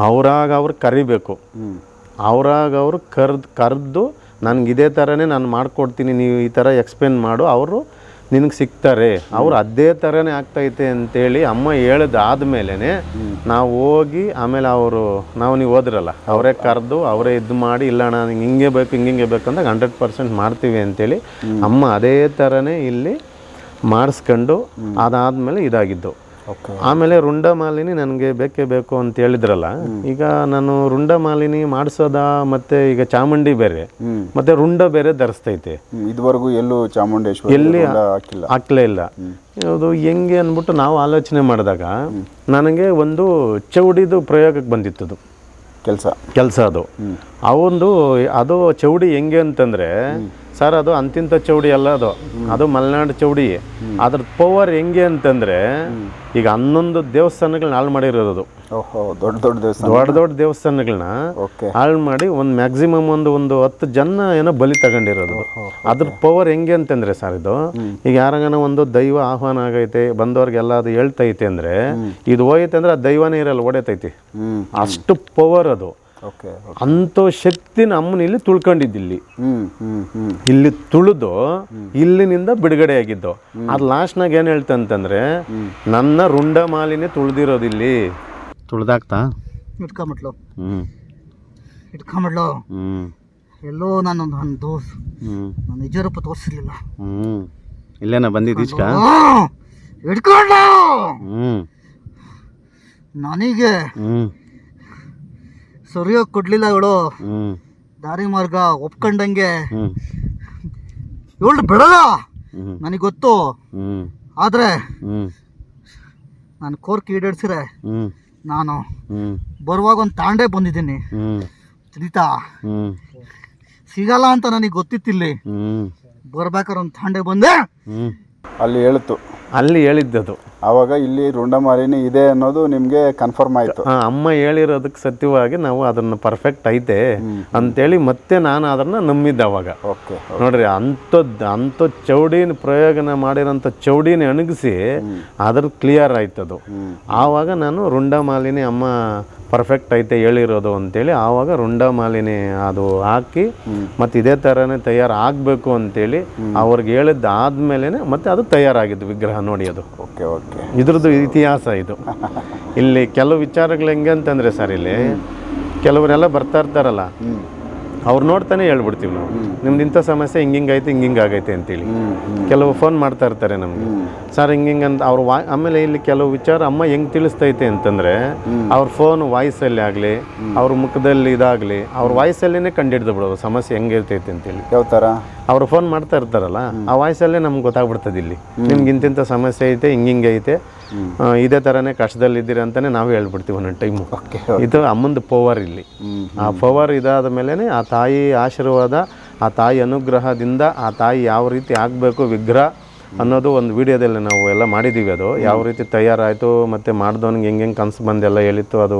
ಅವ್ರಾಗ ಅವ್ರು ಕರಿಬೇಕು. ಅವ್ರಾಗ ಅವರು ಕರ್ದು ಕರೆದು ನನಗೆ ಇದೇ ಥರನೇ ನಾನು ಮಾಡ್ಕೊಡ್ತೀನಿ ನೀವು ಈ ಥರ ಎಕ್ಸ್ಪ್ಲೇನ್ ಮಾಡು ಅವರು ನಿನಗೆ ಸಿಗ್ತಾರೆ. ಅವ್ರು ಅದೇ ಥರನೇ ಆಗ್ತೈತೆ ಅಂತೇಳಿ ಅಮ್ಮ ಹೇಳಿದಾದ್ಮೇಲೆ ನಾವು ಹೋಗಿ ಆಮೇಲೆ ಅವರು ನಾವು ನೀವು ಹೋದ್ರಲ್ಲ ಅವರೇ ಕರೆದು ಅವರೇ ಇದು ಮಾಡಿ ಇಲ್ಲ ನಾನು ಹಿಂಗೆ ಬೇಕು ಹಿಂಗೆ ಬೇಕು ಅಂದಾಗ ಹಂಡ್ರೆಡ್ ಪರ್ಸೆಂಟ್ ಮಾಡ್ತೀವಿ ಅಂತೇಳಿ ಅಮ್ಮ ಅದೇ ಥರನೇ ಇಲ್ಲಿ ಮಾಡಿಸ್ಕೊಂಡು ಅದಾದಮೇಲೆ ಇದಾಗಿದ್ದು. ಆಮೇಲೆ ರುಂಡಮಾಲಿನಿ ನನಗೆ ಬೇಕೇ ಬೇಕು ಅಂತ ಹೇಳಿದ್ರಲ್ಲ ಈಗ ನಾನು ರುಂಡ ಮಾಲಿನಿ ಮಾಡಿಸೋದ ಮತ್ತೆ ಈಗ ಚಾಮುಂಡಿ ಬೇರೆ ಮತ್ತೆ ರುಂಡ ಬೇರೆ ಧರಿಸ್ತೈತೆ. ಇದುವರೆಗೂ ಎಲ್ಲೂ ಚಾಮುಂಡೇಶ್ವರಿ ಎಲ್ಲಿ ಹಾಕ್ಲೇ ಇಲ್ಲ. ಅದು ಹೆಂಗೆ ಅಂದ್ಬಿಟ್ಟು ನಾವು ಆಲೋಚನೆ ಮಾಡಿದಾಗ ನನಗೆ ಒಂದು ಚೌಡಿದು ಪ್ರಯೋಗಕ್ಕೆ ಬಂದಿತ್ತು ಅದು ಕೆಲಸ. ಕೆಲಸ ಅದು. ಆ ಒಂದು ಅದು ಚೌಡಿ ಹೆಂಗೆ ಅಂತಂದ್ರೆ ಸರ್ ಅದು ಅಂತಿಂತ ಚೌಡಿ ಅಲ್ಲ ಅದು. ಅದು ಮಲೆನಾಡು ಚೌಡಿ. ಅದ್ರ ಪವರ್ ಹೆಂಗೆ ಅಂತಂದ್ರೆ ಈಗ ಹನ್ನೊಂದು ದೇವಸ್ಥಾನಗಳನ್ನ ಹಾಳು ಮಾಡಿರೋದು ದೊಡ್ಡ ದೊಡ್ಡ ದೇವಸ್ಥಾನ. ದೊಡ್ಡ ದೊಡ್ಡ ದೇವಸ್ಥಾನಗಳನ್ನ ಹಾಳು ಮಾಡಿ ಒಂದು ಮ್ಯಾಕ್ಸಿಮಮ್ ಒಂದು ಒಂದು ಹತ್ತು ಜನ ಏನೋ ಬಲಿ ತಗೊಂಡಿರೋದು ಅದ್ರ ಪವರ್ ಹೆಂಗೆ ಅಂತಂದ್ರೆ ಸರ್ ಇದು ಈಗ ಯಾರಾಗನ ಒಂದು ದೈವ ಆಹ್ವಾನ ಆಗೈತೆ ಬಂದವ್ರಿಗೆಲ್ಲ ಅದು ಹೇಳ್ತೈತೆ ಅಂದ್ರೆ ಇದು ಹೋಗೈತೆ ಅಂದ್ರೆ ಆ ದೈವನೇ ಇರಲ್ಲ ಹೊಡೆತೈತಿ ಅಷ್ಟು ಪವರ್ ಅದು. ಅಂಥ ಶಕ್ತಿ ಅಮ್ಮನ ಇಲ್ಲಿ ತುಳ್ಕೊಂಡಿದ್ದಿಲ್ಲಿ ಇಲ್ಲಿ ತುಳಿದು ಇಲ್ಲಿನಿಂದ ಬಿಡುಗಡೆ ಆಗಿದ್ದು ಅದು ಲಾಸ್ಟ್ನಾಗ ಏನು ಹೇಳ್ತಂತಂದ್ರೆ ನನ್ನ ರುಂಡ ಮಾಲಿನೇ ತುಳ್ದಿರೋದು ಇಲ್ಲಿ ತುಳ್ದಾಗ್ತಾ? ಇಟ್ಕೊಂಬಿಟ್ಲು. ಹ್ಞೂ ಇಟ್ಕೊಂಬಿಟ್ಲು. ಹ್ಞೂ ಎಲ್ಲೋ ನಾನು ನನ್ನ ದೋಸ್. ಹ್ಞೂ ನಾನು ನಿಜ ರೂಪ ತೋರಿಸಿರ್ಲಿಲ್ಲ. ಹ್ಞೂ ಇಲ್ಲೇನ ಬಂದಿದ್ದು ಇಟ್ಕೊಂಡು ಹ್ಞೂ ನನಗೆ. ಹ್ಞೂ ಸರಿಯಾಗಿ ಕೊಡ್ಲಿಲ್ಲ ಇವಳು. ದಾರಿ ಮಾರ್ಗ ಒಪ್ಕೊಂಡಂಗೆ. ಇವಳು ಬಿಡಲ್ಲ. ನನಗೆ ಗೊತ್ತು ಆದ್ರೆ ನಾನು ಕೋರ್ಕ್ ಈಡೇಡ್ಸಿರೆ ನಾನು ಹ್ಞೂ ಬರುವಾಗ ಒಂದು ತಾಂಡೆ ಬಂದಿದ್ದೀನಿ. ತಿಳಿತಾ ಸಿಗಲ್ಲ ಅಂತ ನನಗೆ ಗೊತ್ತಿತ್ತಿಲ್ಲಿ. ಹ್ಞೂ ಬರ್ಬೇಕಾದ್ರೆ ಒಂದು ತಾಂಡೆ ಬಂದೆ. ಅಲ್ಲಿ ಹೇಳಿತು. ಅಲ್ಲಿ ಹೇಳಿದ್ದದು. ಆವಾಗ ಇಲ್ಲಿ ರುಂಡಮಾಲಿನಿ ಇದೆ ಅನ್ನೋದು ನಿಮಗೆ ಕನ್ಫರ್ಮ್ ಆಯ್ತು. ಆ, ಅಮ್ಮ ಹೇಳಿರೋದಕ್ಕೆ ಸತ್ಯವಾಗಿ ನಾವು ಅದನ್ನು ಪರ್ಫೆಕ್ಟ್ ಐತೆ ಅಂತೇಳಿ ಮತ್ತೆ ನಾನು ಅದನ್ನು ನಂಬಿದ್ದೆ ಅವಾಗ. ಓಕೆ ನೋಡ್ರಿ ಅಂಥದ್ದು ಅಂಥ ಚೌಡಿನ ಪ್ರಯೋಗನ ಮಾಡಿರೋಂಥ ಚೌಡಿನ ಅಣಗಿಸಿ ಅದ್ರ ಕ್ಲಿಯರ್ ಆಯ್ತದು ಆವಾಗ ನಾನು ರುಂಡಮಾಲಿನಿ ಅಮ್ಮ ಪರ್ಫೆಕ್ಟ್ ಐತೆ ಹೇಳಿರೋದು ಅಂತೇಳಿ ಆವಾಗ ರುಂಡಮಾಲಿನಿ ಅದು ಹಾಕಿ ಮತ್ತು ಇದೇ ಥರನೇ ತಯಾರು ಆಗಬೇಕು ಅಂತೇಳಿ ಅವ್ರಿಗೆ ಹೇಳಿದ್ದು ಆದ್ಮೇಲೆ ಮತ್ತೆ ಅದು ತಯಾರಾಗಿದ್ದು ವಿಗ್ರಹ ನೋಡಿ ಅದು. Okay okay. ಇದ್ರದ್ದು ಇತಿಹಾಸ ಇದು. ಇಲ್ಲಿ ಕೆಲವು ವಿಚಾರಗಳು ಹೆಂಗೆ ಅಂತಂದ್ರೆ ಸರ್ ಇಲ್ಲಿ ಕೆಲವರೆಲ್ಲ ಬರ್ತಾ ಇರ್ತಾರಲ್ಲ ಅವ್ರು ನೋಡ್ತಾನೆ ಹೇಳ್ಬಿಡ್ತೀವಿ ನಾವು. ನಿಮ್ದು ಇಂಥ ಸಮಸ್ಯೆ ಹಿಂಗಿಂಗೈತೆ ಹಿಂಗಿಂಗಾಗೈತೆ ಅಂತೇಳಿ. ಕೆಲವು ಫೋನ್ ಮಾಡ್ತಾ ಇರ್ತಾರೆ ನಮಗೆ. ಸರ್ ಹಿಂಗಿಂಗ್ ಅಂತ ಅವ್ರ ವಾ ಆಮೇಲೆ ಇಲ್ಲಿ ಕೆಲವು ವಿಚಾರ ಅಮ್ಮ ಹೆಂಗೆ ತಿಳಿಸ್ತೈತೆ ಅಂತಂದ್ರೆ ಅವ್ರ ಫೋನ್ ವಾಯ್ಸಲ್ಲಿ ಆಗಲಿ ಅವ್ರ ಮುಖದಲ್ಲಿ ಇದಾಗಲಿ ಅವ್ರ ವಾಯ್ಸಲ್ಲೇ ಕಂಡಿಡ್ದು ಬಿಡೋದು ಸಮಸ್ಯೆ ಹೆಂಗಿರ್ತೈತೆ ಅಂತೇಳಿ. ಯಾವ ಥರ ಅವ್ರು ಫೋನ್ ಮಾಡ್ತಾ ಇರ್ತಾರಲ್ಲ ಆ ವಾಯ್ಸಲ್ಲೇ ನಮ್ಗೆ ಗೊತ್ತಾಗ್ಬಿಡ್ತದೆ ಇಲ್ಲಿ. ನಿಮ್ಗೆ ಇಂತಿಂಥ ಸಮಸ್ಯೆ ಐತೆ ಹಿಂಗಿಂಗೆ ಐತೆ ಇದೆ ಥರನೇ ಕಷ್ಟದಲ್ಲಿದ್ದೀರಿ ಅಂತಾನೆ ನಾವು ಹೇಳ್ಬಿಡ್ತೀವಿ ಒಂದೊಂದು ಟೈಮು ಇದು ಅಮ್ಮಂದು ಪವರ್ ಇಲ್ಲಿ. ಆ ಪವರ್ ಇದಾದ ಮೇಲೇ ಆ ತಾಯಿ ಆಶೀರ್ವಾದ ಆ ತಾಯಿ ಅನುಗ್ರಹದಿಂದ ಆ ತಾಯಿ ಯಾವ ರೀತಿ ಆಗಬೇಕು ವಿಗ್ರಹ ಅನ್ನೋದು ಒಂದು ವಿಡಿಯೋದಲ್ಲಿ ನಾವು ಎಲ್ಲ ಮಾಡಿದ್ದೀವಿ ಅದು. ಯಾವ ರೀತಿ ತಯಾರಾಯಿತು ಮತ್ತು ಮಾಡ್ದವನಿಗೆ ಹೆಂಗೆ ಹೆಂಗೆ ಕನಸು ಬಂದೆಲ್ಲ ಹೇಳಿತ್ತು ಅದು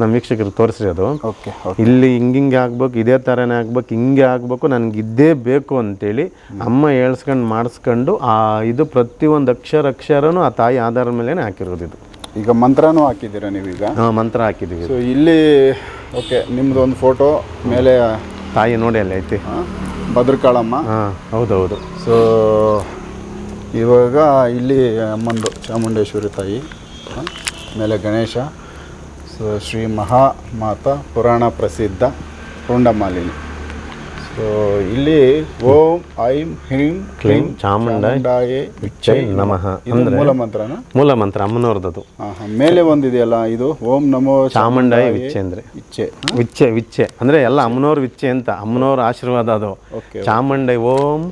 ನಮ್ಮ ವೀಕ್ಷಕರಿಗೆ ತೋರಿಸ್ರಿ ಅದು. ಓಕೆ ಇಲ್ಲಿ ಹಿಂಗಿಂಗೆ ಆಗ್ಬೇಕು ಇದೇ ಥರನೇ ಆಗ್ಬೇಕು ಹಿಂಗೆ ಆಗ್ಬೇಕು ನನಗೆ ಇದ್ದೇ ಬೇಕು ಅಂತೇಳಿ ಅಮ್ಮ ಹೇಳ್ಸ್ಕೊಂಡು ಮಾಡಿಸ್ಕೊಂಡು ಆ ಇದು ಪ್ರತಿಯೊಂದು ಅಕ್ಷರ ಅಕ್ಷರನೂ ಆ ತಾಯಿ ಆಧಾರದ ಮೇಲೆ ಹಾಕಿರೋದು ಇದು. ಈಗ ಮಂತ್ರನೂ ಹಾಕಿದ್ದೀರಾ ನೀವೀಗ? ಹಾಂ ಮಂತ್ರ ಹಾಕಿದ್ದೀವಿ. ಸೊ ಇಲ್ಲಿ ಓಕೆ ನಿಮ್ದು ಒಂದು ಫೋಟೋ ಮೇಲೆ ತಾಯಿ ನೋಡಿ ಅಲ್ಲಿ ಐತಿ. ಭದ್ರಕಾಳಮ್ಮ. ಹಾಂ ಹೌದೌದು. ಸೊ ಇವಾಗ ಇಲ್ಲಿ ಅಮ್ಮಂದು ಚಾಮುಂಡೇಶ್ವರಿ ತಾಯಿ ಮೇಲೆ ಗಣೇಶ ಸೊ ಶ್ರೀ ಮಹಾ ಮಹಾಮಾತಾ ಪುರಾಣ ಪ್ರಸಿದ್ಧ ಪುಂಡಮಾಲಿನಿ ಸೊ ಇಲ್ಲಿ ಓಂ ಐಂ ಹ್ರೀಂ ಕ್ಲೀಂ ಚಾಮುಂಡ ಚಾಮುಂಡಾಯೇ ವಿಚ್ಚೈ ನಮಃ ಅಂದ್ರೆ ಮೂಲ ಮಂತ್ರನ ಮೂಲ ಮಂತ್ರ ಅಮ್ಮನವ್ರದ್ದು. ಮೇಲೆ ಒಂದಿದೆಯಲ್ಲ ಇದು? ಓಂ ನಮೋ ಚಾಮುಂಡಾಯಿ ವಿಚ್ಚೆ ಅಂದ್ರೆ. ಇಚ್ಛೆ ವಿಚ್ಚೆ ವಿಚ್ಚೆ. ಅಂದ್ರೆ ಎಲ್ಲ ಅಮ್ಮನವ್ರ ವಿಚ್ಚೆ ಅಂತ. ಅಮ್ಮನವ್ರ ಆಶೀರ್ವಾದ ಅದು. ಓಕೆ ಚಾಮುಂಡೈ ಓಂ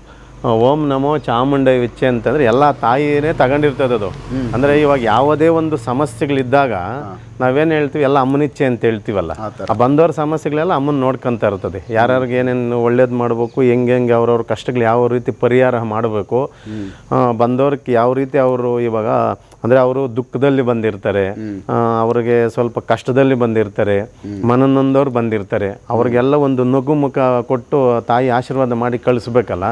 ಓಂ ನಮೋ ಚಾಮುಂಡೈ ವಿಚ್ಚೆ ಅಂತಂದ್ರೆ ಎಲ್ಲ ತಾಯಿನೇ ತಗೊಂಡಿರ್ತದೆ ಅದು. ಅಂದ್ರೆ ಇವಾಗ ಯಾವುದೇ ಒಂದು ಸಮಸ್ಯೆಗಳಿದ್ದಾಗ ನಾವೇನು ಹೇಳ್ತೀವಿ ಎಲ್ಲ ಅಮ್ಮನಿಚ್ಛೆ ಅಂತ ಹೇಳ್ತೀವಲ್ಲ. ಆ ಬಂದವ್ರ ಸಮಸ್ಯೆಗಳೆಲ್ಲ ಅಮ್ಮನ ನೋಡ್ಕೊಂತ ಇರ್ತದೆ. ಯಾರ್ಯಾರಿಗೆ ಏನೇನು ಒಳ್ಳೇದು ಮಾಡಬೇಕು ಹೆಂಗೆ ಹೆಂಗೆ ಅವ್ರವ್ರ ಕಷ್ಟಗಳು ಯಾವ ರೀತಿ ಪರಿಹಾರ ಮಾಡಬೇಕು ಬಂದವ್ರಿಗೆ ಯಾವ ರೀತಿ ಅವರು ಇವಾಗ ಅಂದರೆ ಅವರು ದುಃಖದಲ್ಲಿ ಬಂದಿರ್ತಾರೆ. ಅವ್ರಿಗೆ ಸ್ವಲ್ಪ ಕಷ್ಟದಲ್ಲಿ ಬಂದಿರ್ತಾರೆ. ಮನನೊಂದವ್ರು ಬಂದಿರ್ತಾರೆ. ಅವ್ರಿಗೆಲ್ಲ ಒಂದು ನಗು ಮುಖ ಕೊಟ್ಟು ತಾಯಿ ಆಶೀರ್ವಾದ ಮಾಡಿ ಕಳಿಸ್ಬೇಕಲ್ಲ?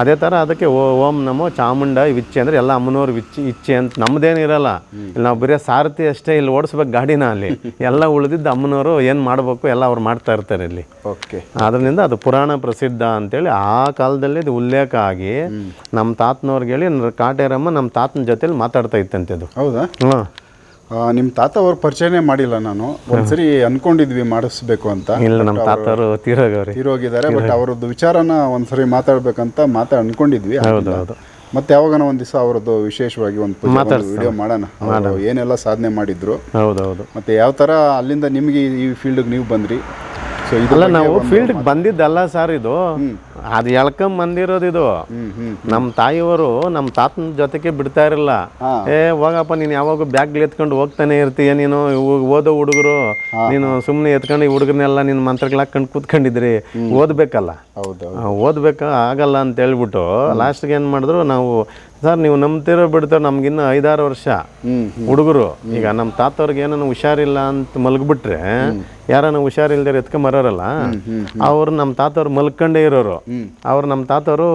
ಅದೇ ತರ ಅದಕ್ಕೆ ಓ ಓಂ ನಮೋ ಚಾಮುಂಡ ವಿಚ್ಚೆ ಅಂದ್ರೆ ಎಲ್ಲ ಅಮ್ಮನವ್ರ ವಿಚ್ಚಿ ಇಚ್ಛೆ ಅಂತ ನಮ್ದೇನು ಇರಲ್ಲ. ಇಲ್ಲಿ ನಾವು ಬರೀ ಸಾರಥಿ ಅಷ್ಟೇ ಇಲ್ಲಿ ಓಡಿಸ್ಬೇಕು ಗಾಡಿನ ಅಲ್ಲಿ. [LAUGHS] ಎಲ್ಲ ಉಳಿದಿದ್ದ ಅಮ್ಮನವರು ಏನು ಮಾಡಬೇಕು ಎಲ್ಲ ಅವ್ರು ಮಾಡ್ತಾ ಇರ್ತಾರೆ ಇಲ್ಲಿ. ಓಕೆ. ಅದರಿಂದ ಅದು ಪುರಾಣ ಪ್ರಸಿದ್ಧ ಅಂತೇಳಿ ಆ ಕಾಲದಲ್ಲಿ ಇದು ಉಲ್ಲೇಖ ಆಗಿ ನಮ್ಮ ತಾತನವ್ರಿಗೆ ಹೇಳಿ ಕಾಟೇರಮ್ಮ ನಮ್ಮ ತಾತನ ಜೊತೆಲಿ ಮಾತಾಡ್ತಾ ಇತ್ತಂತೆ ಅದು ಹೌದಾ? ನಿಮ್ಮ ತಾತ ಅವ್ರ ಪರಿಚಯನೇ ಮಾಡಿಲ್ಲ ನಾನು. ಒಂದ್ಸರಿ ಅನ್ಕೊಂಡಿದ್ವಿ ಮಾಡಿಸ್ಬೇಕು ಅಂತ. ಇಲ್ಲ ನಮ್ಮ ತಾತರು ತೀರೋಗವ್ರಿ. ತೀರೋಗಿದ್ದಾರೆ ಬಟ್ ಅವ್ರದ್ದು ವಿಚಾರನ ಒಂದ್ಸರಿ ಮಾತಾಡ್ಬೇಕಂತ ಮಾತಾ ಅನ್ಕೊಂಡಿದ್ವಿ ಹೌದು ಹೌದು. ಮತ್ತೆ ಯಾವಾಗನ ಒಂದ್ ದಿವಸ ಅವ್ರದ್ದು ವಿಶೇಷವಾಗಿ ಒಂದು ವಿಡಿಯೋ ಮಾಡೋಣ. ಏನೆಲ್ಲ ಸಾಧನೆ ಮಾಡಿದ್ರು. ಹೌದೌದು ಹೌದು. ಮತ್ತೆ ಯಾವ ತರ ಅಲ್ಲಿಂದ ನಿಮ್ಗೆ ಈ ಫೀಲ್ಡ್ಗೆ ನೀವು ಬಂದ್ರಿ? ಸೊ ಇದೆಲ್ಲ ನಾವು ಫೀಲ್ಡ್ಗೆ ಬಂದಿದ್ದಲ್ಲ ಸರ್ ಇದು. ಅದು ಎಳ್ಕೊಂಡ್ ಬಂದಿರೋದು ಇದು. ನಮ್ಮ ತಾಯಿಯವರು ನಮ್ಮ ತಾತನ ಜೊತೆಗೆ ಬಿಡ್ತಾ ಇರಲಿಲ್ಲ. ಏ ಹೋಗಪ್ಪ ನೀನು ಯಾವಾಗ ಬ್ಯಾಗ್ ಎತ್ಕೊಂಡು ಹೋಗ್ತಾನೆ ಇರ್ತೀಯ ನೀನು? ಓದೋ ಹುಡುಗರು ನೀನು ಸುಮ್ಮನೆ ಎತ್ಕೊಂಡು ಈ ಹುಡುಗರನ್ನೆಲ್ಲ ನಿನ್ನ ಮಂತ್ರಗಳು ಹಾಕೊಂಡು ಕೂತ್ಕೊಂಡಿದ್ರಿ. ಓದ್ಬೇಕಲ್ಲ. ಹೌದು ಆ, ಆಗಲ್ಲ ಅಂತ ಹೇಳ್ಬಿಟ್ಟು ಲಾಸ್ಟ್ಗೆ ಏನು ಮಾಡಿದ್ರು ನಾವು ಸರ್ ನೀವು ನಂಬ್ತಿರೋ ಬಿಡ್ತಾರೆ ನಮ್ಗಿನ್ನ ಐದಾರು ವರ್ಷ ಹುಡುಗರು. ಈಗ ನಮ್ಮ ತಾತವ್ರಿಗೆ ಏನೋ ಹುಷಾರಿಲ್ಲ ಅಂತ ಮಲಗ್ಬಿಟ್ರೆ ಯಾರನ್ನ ಹುಷಾರಿಲ್ದೇ ಎತ್ಕೊಂಬರೋರಲ್ಲ ಅವ್ರು ನಮ್ಮ ತಾತವ್ರು ಮಲ್ಕೊಂಡೇ ಇರೋರು. ಅವ್ರು ನಮ್ಮ ತಾತವರು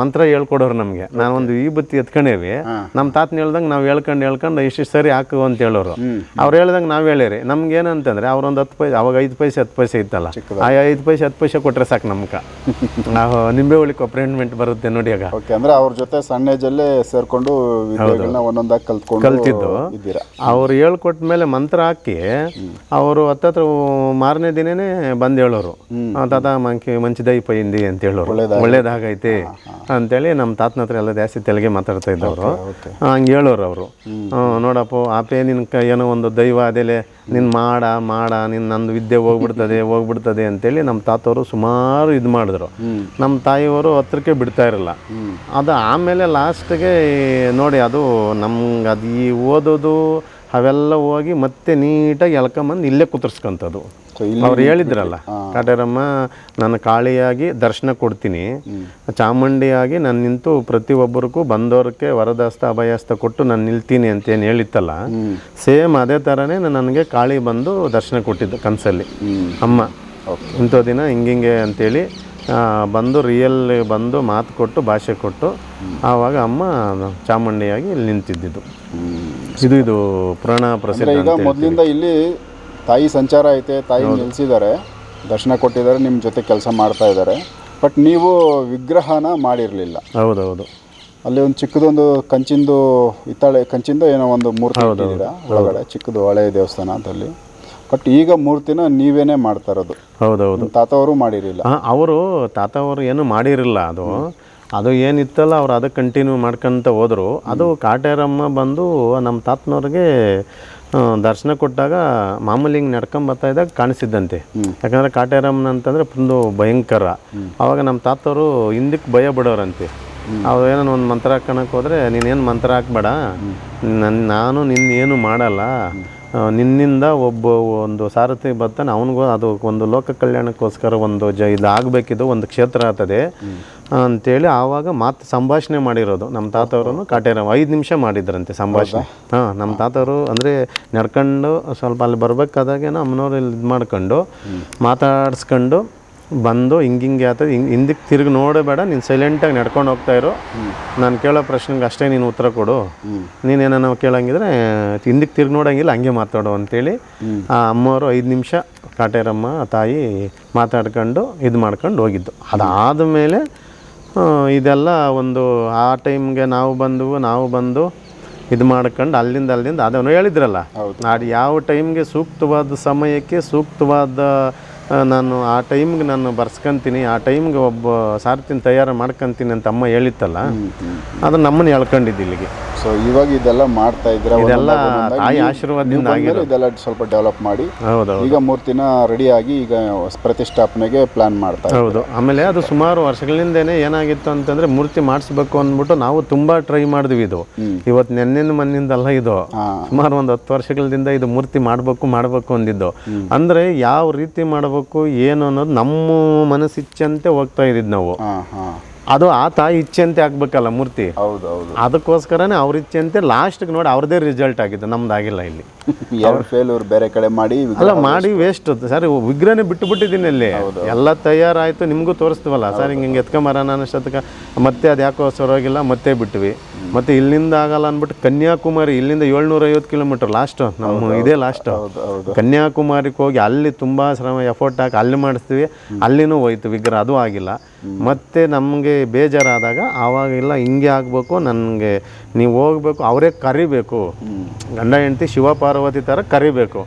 ಮಂತ್ರ ಹೇಳ್ಕೊಡೋರು ನಮಗೆ. ನಾವೊಂದು ಈ ಬತ್ತಿ ಎತ್ಕೊಂಡೇವಿ. ನಮ್ಮ ತಾತನ ಹೇಳ್ದಂಗೆ ನಾವು ಹೇಳ್ಕೊಂಡು ಹೇಳ್ಕೊಂಡು ಇಷ್ಟಿಷ್ಟು ಸರಿ ಹಾಕು ಅಂತ ಹೇಳೋರು. ಅವ್ರು ಹೇಳ್ದಂಗೆ ನಾವು ಹೇಳಿರಿ. ನಮ್ಗೆ ಏನಂತಂದ್ರೆ ಅವ್ರೊಂದು ಹತ್ತು ಪೈಸೆ ಅವಾಗ ಐದು ಪೈಸೆ ಹತ್ತು ಪೈಸೆ ಇತ್ತಲ್ಲ. ಆ ಐದು ಪೈಸೆ ಹತ್ತು ಪೈಸೆ ಕೊಟ್ರೆ ಸಾಕು ನಮ್ಗೆ ನಾವು ನಿಂಬೆ ಹುಳಿ ಕೊಪ್ರೇಂಟ್ಮೆಂಟ್ ಬರುತ್ತೆ ನೋಡಿ ಆಗ. ಓಕೆ ಅಂದ್ರೆ ಅವ್ರ ಜೊತೆ ಸಣ್ಣ ಏಜಲ್ಲೇ ಸೇರ್ಕೊಂಡು ಒಂದೊಂದಾಗಿ ಕಲ್ತ್ಕೊಂಡು ಕಲ್ತಿದ್ದು. ಅವ್ರು ಹೇಳ್ಕೊಟ್ಟ ಮೇಲೆ ಮಂತ್ರ ಹಾಕಿ ಅವರು ಹತ್ತತ್ರ ಮಾರನೇ ದಿನನೇ ಬಂದು ಹೇಳೋರು. ತಾತ ಮಂಕಿ ಮಂಚಿದೈ ಪೈಂದಿ ಅಂತ ಹೇಳೋರು ಒಳ್ಳೇದಾಗೈತೆ. ಅಂತೇಳಿ ನಮ್ಮ ತಾತನ ಹತ್ರ ಎಲ್ಲ ಜಾಸ್ತಿ ತೆಲುಗೆ ಮಾತಾಡ್ತಾ ಇದ್ದವರು. ಹಂಗೆ ಹೇಳೋರು ಅವರು. ನೋಡಪ್ಪ ಆಪೆ ನಿನ್ ಕ ಏನೋ ಒಂದು ದೈವ ಅದೆಲೆ ನಿನ್ನ ಮಾಡ ಮಾಡ ನಿನ್ನ ನಂದು ವಿದ್ಯೆ ಹೋಗ್ಬಿಡ್ತದೆ ಹೋಗ್ಬಿಡ್ತದೆ ಅಂತೇಳಿ ನಮ್ಮ ತಾತವರು ಸುಮಾರು ಇದು ಮಾಡಿದ್ರು. ನಮ್ಮ ತಾಯಿಯವರು ಹತ್ರಕ್ಕೆ ಬಿಡ್ತಾ ಇರಲಿಲ್ಲ ಅದು ಆಮೇಲೆ ಲಾಸ್ಟ್ಗೆ ನೋಡಿ ಅದು ನಮ್ಗೆ ಅದು ಈ ಓದೋದು ಅವೆಲ್ಲ ಹೋಗಿ ಮತ್ತೆ ನೀಟಾಗಿ ಎಳ್ಕೊಂಬಂದು ಇಲ್ಲೇ ಕುತ್ತರ್ಸ್ಕೊಂತದ್ದು ಅವ್ರು ಹೇಳಿದ್ರಲ್ಲ ಕಾಟೇರಮ್ಮ ನಾನು ಕಾಳಿಯಾಗಿ ದರ್ಶನ ಕೊಡ್ತೀನಿ. ಚಾಮುಂಡಿಯಾಗಿ ನಾನು ನಿಂತು ಪ್ರತಿಯೊಬ್ಬರಿಗೂ ಬಂದವ್ರಿಗೆ ವರದಾಸ್ತ ಅಭಯಾಸ್ತ ಕೊಟ್ಟು ನಾನು ನಿಲ್ತೀನಿ ಅಂತ ಏನು ಹೇಳಿತ್ತಲ್ಲ ಸೇಮ್ ಅದೇ ಥರನೇ ನನಗೆ ಕಾಳಿ ಬಂದು ದರ್ಶನ ಕೊಟ್ಟಿದ್ದು ಕನಸಲ್ಲಿ. ಅಮ್ಮ ಇಂಥ ದಿನ ಹಿಂಗಿಂಗೆ ಅಂತೇಳಿ ಬಂದು ರಿಯಲ್ ಬಂದು ಮಾತು ಕೊಟ್ಟು ಭಾಷೆ ಕೊಟ್ಟು ಆವಾಗ ಅಮ್ಮ ಚಾಮುಂಡಿಯಾಗಿ ಇಲ್ಲಿ ನಿಂತಿದ್ದಿದ್ದು. ಇದು ಇದು ಪುರಾಣ ಪ್ರಸಿದ್ಧ ಈಗ ಮೊದಲಿಂದ ಇಲ್ಲಿ ತಾಯಿ ಸಂಚಾರ ಐತೆ ತಾಯಿ ನಿಲ್ಲಿಸಿದ್ದಾರೆ ದರ್ಶನ ಕೊಟ್ಟಿದ್ದಾರೆ ನಿಮ್ಮ ಜೊತೆ ಕೆಲಸ ಮಾಡ್ತಾ ಇದ್ದಾರೆ. ಬಟ್ ನೀವು ವಿಗ್ರಹನ ಮಾಡಿರಲಿಲ್ಲ. ಹೌದೌದು. ಅಲ್ಲಿ ಒಂದು ಚಿಕ್ಕದೊಂದು ಕಂಚಿಂದು ಇತ್ತಾಳೆ ಕಂಚಿಂದ ಏನೋ ಒಂದು ಮೂರ್ತಿ ಇಟ್ಟಿದ್ದೀರಾ? ಒಳಗಡೆ ಚಿಕ್ಕದು ಹಳೆ ದೇವಸ್ಥಾನ ಅದರಲ್ಲಿ ಬಟ್ ಈಗ ಮೂರ್ತಿನ ನೀವೇನೇ ಮಾಡ್ತಾ ಇರೋದು. ಹೌದೌದು. ತಾತ ಅವರು ಮಾಡಿರಲಿಲ್ಲ. ಅವರು ತಾತ ಅವರು ಏನು ಮಾಡಿರಲಿಲ್ಲ ಅದು. ಅದು ಏನಿತ್ತಲ್ಲ ಅವ್ರು ಅದಕ್ಕೆ ಕಂಟಿನ್ಯೂ ಮಾಡ್ಕೊಂತ ಹೋದರು. ಅದು ಕಾಟೇರಮ್ಮ ಬಂದು ನಮ್ಮ ತಾತನವ್ರಿಗೆ ದರ್ಶನ ಕೊಟ್ಟಾಗ ಮಾಮೂಲಿ ಹಿಂಗೆ ನಡ್ಕೊಂಬರ್ತಾ ಇದ್ದಾಗ ಕಾಣಿಸಿದ್ದಂತೆ. ಯಾಕಂದರೆ ಕಾಟೇರಮ್ಮನ ಅಂತಂದ್ರೆ ಒಂದು ಭಯಂಕರ. ಆವಾಗ ನಮ್ಮ ತಾತವರು ಹಿಂದಕ್ಕೆ ಭಯ ಬಿಡೋರಂತೆ ಅವ್ರು ಏನೋ ಒಂದು ಮಂತ್ರ ಹಾಕೋಣಕ್ಕೆ ಹೋದರೆ ನೀನೇನು ಮಂತ್ರ ಹಾಕ್ಬೇಡ? ನನ್ನ ನಾನು ನಿನ್ನೇನು ಮಾಡಲ್ಲ. ನಿನ್ನಿಂದ ಒಬ್ಬ ಒಂದು ಸಾರಥಿ ಬರ್ತಾನೆ ಅವನಿಗೂ ಅದು ಒಂದು ಲೋಕ ಕಲ್ಯಾಣಕ್ಕೋಸ್ಕರ ಒಂದು ಜ ಇದು ಆಗಬೇಕಿದ್ದು ಒಂದು ಕ್ಷೇತ್ರ ಆಗ್ತದೆ. ಅಂತೇಳಿ ಆವಾಗ ಮಾತು ಸಂಭಾಷಣೆ ಮಾಡಿರೋದು. ನಮ್ಮ ತಾತವರು ಕಾಟೇರ ಐದು ನಿಮಿಷ ಮಾಡಿದ್ರಂತೆ ಸಂಭಾಷಣೆ. ಹಾಂ ನಮ್ಮ ತಾತವರು ಅಂದರೆ ನಡ್ಕೊಂಡು ಸ್ವಲ್ಪ ಅಲ್ಲಿ ಬರ್ಬೇಕಾದಾಗೇನೋ ಅಮ್ಮನವ್ರು ಇಲ್ಲಿ ಇದು ಮಾಡ್ಕೊಂಡು ಮಾತಾಡಿಸ್ಕೊಂಡು ಬಂದು ಹಿಂಗಿಂಗೆ ಆತದ ಹಿಂಗೆ ಹಿಂದಕ್ಕೆ ತಿರುಗಿ ನೋಡಬೇಡ ನೀನು ಸೈಲೆಂಟಾಗಿ ನಡ್ಕೊಂಡು ಹೋಗ್ತಾ ಇರೋ. ನಾನು ಕೇಳೋ ಪ್ರಶ್ನೆಗೆ ಅಷ್ಟೇ ನೀನು ಉತ್ತರ ಕೊಡು. ನೀನೇನೋ ನಾವು ಕೇಳಂಗಿದ್ರೆ ಹಿಂದಕ್ಕೆ ತಿರುಗಿ ನೋಡೋಂಗಿಲ್ಲ ಹಂಗೆ ಮಾತಾಡು ಅಂತೇಳಿ ಆ ಅಮ್ಮವರು ಐದು ನಿಮಿಷ ಕಾಟೇರಮ್ಮ ತಾಯಿ ಮಾತಾಡ್ಕೊಂಡು ಇದು ಮಾಡ್ಕೊಂಡು ಹೋಗಿದ್ದು. ಅದಾದ ಮೇಲೆ ಇದೆಲ್ಲ ಒಂದು ಆ ಟೈಮ್ಗೆ ನಾವು ಬಂದು ನಾವು ಬಂದು ಇದು ಮಾಡ್ಕೊಂಡು ಅಲ್ಲಿಂದ ಅಲ್ಲಿಂದ ಅದನ್ನು ಹೇಳಿದ್ರಲ್ಲ. ಅದು ಯಾವ ಟೈಮ್ಗೆ ಸೂಕ್ತವಾದ ಸಮಯಕ್ಕೆ ಸೂಕ್ತವಾದ ನಾನು ಆ ಟೈಮ್ಗೆ ನಾನು ಬರ್ಸ್ಕೊಂತೀನಿ ಆ ಟೈಮ್ಗೆ ಒಬ್ಬ ಸಾರ್ತಿನ ತಯಾರು ಮಾಡ್ಕೊಂತೀನಿ ಅಂತ ಅಮ್ಮ ಹೇಳಿತ್ತಲ್ಲ ಅದು ನಮ್ಮನ್ನ ಎಳ್ಕೊಂಡಿದ್ದು ಇಲ್ಲಿಗೆ. ಸೊ ಇವಾಗ ಇದೆಲ್ಲ ಮಾಡ್ತಾ ಇದ್ರೆ ಇದೆಲ್ಲ. ತಾಯಿ ಆಶೀರ್ವಾದದಿಂದ ಆಗಿರೋ ಇದೆಲ್ಲ ಸ್ವಲ್ಪ ಡೆವಲಪ್ ಮಾಡಿ. ಹೌದು ಈಗ ಮೂರ್ತಿನ ರೆಡಿಯಾಗಿ ಈಗ ಪ್ರತಿಷ್ಠಾಪನೆಗೆ ಪ್ಲಾನ್ ಮಾಡ್ತಾ. ಹೌದು. ಆಮೇಲೆ ಅದು ಸುಮಾರು ವರ್ಷಗಳಿಂದನೇ ಏನಾಗಿತ್ತು ಅಂತಂದ್ರೆ ಮೂರ್ತಿ ಮಾಡಿಸ್ಬೇಕು ಅಂದ್ಬಿಟ್ಟು ನಾವು ತುಂಬಾ ಟ್ರೈ ಮಾಡಿದ್ವಿ ಇದು. ಇವತ್ತು ನೆನ್ನೆನ ಮನ್ನಿಂದಲ್ಲ ಇದು. ಸುಮಾರು ಒಂದು ಹತ್ತು ವರ್ಷಗಳಿಂದ ಇದು ಮೂರ್ತಿ ಮಾಡಬೇಕು ಮಾಡಬೇಕು ಅಂದಿದ್ದು. ಅಂದ್ರೆ ಯಾವ ರೀತಿ ಮಾಡಬೇಕು ಏನು ಅನ್ನೋದು ನಮ್ಮ ಮನಸ್ಸಿಚ್ಚಂತೆ ಹೋಗ್ತಾ ಇದ್ದಿದ್ದು ನಾವು. ಅದು ಆ ತಾಯಿ ಇಚ್ಛೆಂತೆ ಆಗ್ಬೇಕಲ್ಲ ಮೂರ್ತಿ. ಹೌದು ಹೌದು. ಅದಕ್ಕೋಸ್ಕರನೇ ಅವ್ರ ಇಚ್ಛೆಂತೆ ಲಾಸ್ಟ್ಗೆ ನೋಡಿ ಅವ್ರದೇ ರಿಸಲ್ಟ್ ಆಗಿದೆ ನಮ್ದಾಗಿಲ್ಲ ಇಲ್ಲಿ. [LAUGHS] ಎರಡು ಫೇಲ್ಯೂರ್ ಬೇರೆ ಕಡೆ ಮಾಡಿ ಅಲ್ಲ ಮಾಡಿ ವೇಸ್ಟ್ ಸರ್ ವಿಗ್ರಹನೇ ಬಿಟ್ಟು ಬಿಟ್ಟಿದ್ದೀನಿ ಅಲ್ಲಿ. ಎಲ್ಲ ತಯಾರಾಯ್ತು ನಿಮಗೂ ತೋರಿಸ್ತೀವಲ್ಲ. ಸರ್ ಹಿಂಗೆ ಹಿಂಗೆ ಎತ್ಕೊಂಬರೋಣ ಅನ್ನೋಷ್ಟೊತ್ತಿಗೆ ಮತ್ತೆ ಅದು ಯಾಕೋ ಸರೋಗಿಲ್ಲ ಮತ್ತೆ ಬಿಟ್ವಿ. ಮತ್ತೆ ಇಲ್ಲಿಂದ ಆಗಲ್ಲ ಅಂದ್ಬಿಟ್ಟು ಕನ್ಯಾಕುಮಾರಿ ಇಲ್ಲಿಂದ ಏಳ್ನೂರ ಐವತ್ತು ಕಿಲೋಮೀಟರ್ ಲಾಸ್ಟ್ ನಮ್ಮ ಇದೇ ಲಾಸ್ಟ್ ಕನ್ಯಾಕುಮಾರಿಗೆ ಹೋಗಿ ಅಲ್ಲಿ ತುಂಬ ಶ್ರಮ ಎಫೋರ್ಟ್ ಹಾಕಿ ಅಲ್ಲಿ ಮಾಡಿಸ್ತೀವಿ. ಅಲ್ಲಿನೂ ಹೋಯ್ತು ವಿಗ್ರಹ ಅದು ಆಗಿಲ್ಲ. ಮತ್ತೆ ನಮಗೆ ಬೇಜಾರಾದಾಗ ಆವಾಗೆಲ್ಲ ಹಿಂಗೆ ಆಗಬೇಕು ನನಗೆ ನೀವು ಹೋಗ್ಬೇಕು ಅವರೇ ಕರಿಬೇಕು. ಗಂಡ ಹೆಂಡತಿ ಶಿವ ಪಾರ್ವತಿ ಥರ ಕರಿಬೇಕು.